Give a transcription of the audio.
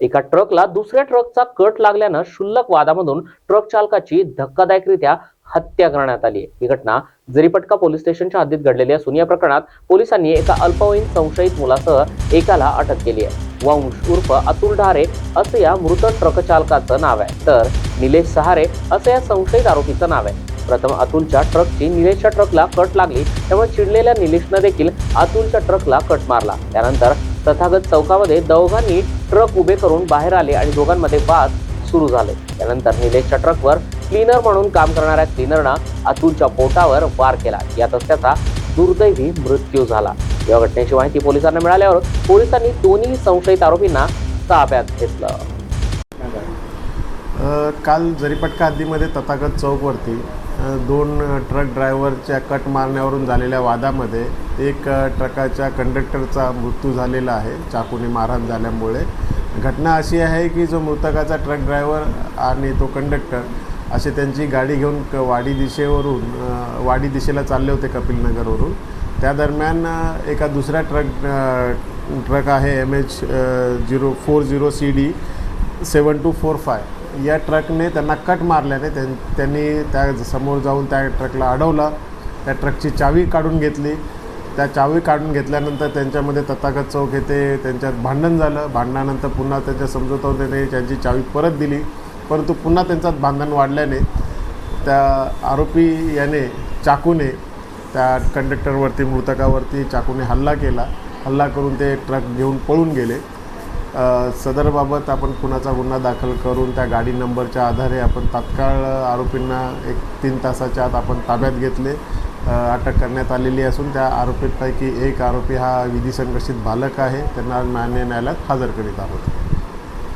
एका ट्रकला दुसऱ्या ट्रकचा कट लागल्यानं क्षुल्लक वादामधून ट्रक चालकाची धक्कादायकरित्या हत्या करण्यात आली. ही घटना जरीपटका पोलीस स्टेशनच्या हद्दीत घडलेली असून या प्रकरणात पोलिसांनी एका अल्पवयीन संशयित मुलासह एकाला अटक केली आहे. वंश उर्फ अतुल ढारे असं या मृत ट्रक चालकाचं नाव आहे. तर निलेश सहारे असं या संशयित आरोपीचं नाव आहे. प्रथम अतुलच्या ट्रकची निलेशच्या ट्रकला कट लागली त्यामुळे चिडलेल्या निलेशनं देखील अतुलच्या ट्रकला कट मारला. त्यानंतर तथागत चौकामध्ये दोघांनी ट्रक उभे करून बाहेर आले आणि दोघांमध्ये वाद सुरू झाले. त्यानंतर निलेशच्या ट्रकवर क्लीनर म्हणून काम करणाऱ्या क्लीनरनं अतुलच्या पोटावर वार केला. यातच त्याचा दुर्दैवी मृत्यू झाला. या घटनेची माहिती पोलिसांना मिळाल्यावर पोलिसांनी दोन्ही संशयित आरोपींना ताब्यात घेतलं. काल जरीपटका हद्दीमध्ये तथागत चौकवरती दोन ट्रक ड्रायव्हरच्या कट मारण्यावरून झालेल्या वादामध्ये एक ट्रकाच्या कंडक्टरचा मृत्यू झालेला आहे चाकूने मारहाण झाल्यामुळे. घटना अशी आहे की जो मृतकाचा ट्रक ड्रायव्हर आणि तो कंडक्टर असे त्यांची गाडी घेऊन क वाडी दिशेवरून वाडी दिशेला चालले होते कपिलनगरवरून. त्या दरम्यान एका दुसऱ्या ट्रक ट्रक आहे M H zero four zero C D seven two four five. या ट्रकने त्यांना कट मारल्याने त्यां त्यांनी त्या समोर जाऊन त्या ट्रकला अडवलं. त्या ट्रकची चावी काढून घेतली. त्या चावी काढून घेतल्यानंतर त्यांच्यामध्ये तथागत चौक येथे त्यांच्यात भांडण झालं. भांडणानंतर पुन्हा त्यांच्या समजोताने त्यांची चावी परत दिली. परंतु पुन्हा त्यांच्यात भांडण वाढल्याने त्या आरोपी याने चाकूने त्या कंडक्टरवरती मृतकावरती चाकूने हल्ला केला. हल्ला करून ते ट्रक घेऊन पळून गेले. सदरबाबत आपण कुणाचा गुन्हा दाखल करून त्या गाडी नंबरच्या आधारे आपण तात्काळ आरोपींना एक तीन तासाच्या आत आपण ताब्यात घेतले अटक करण्यात आलेली असून त्या आरोपींपैकी एक आरोपी हा विधी संघर्षित बालक आहे. त्यांना मान्य न्यायालयात हजर करीत आहोत.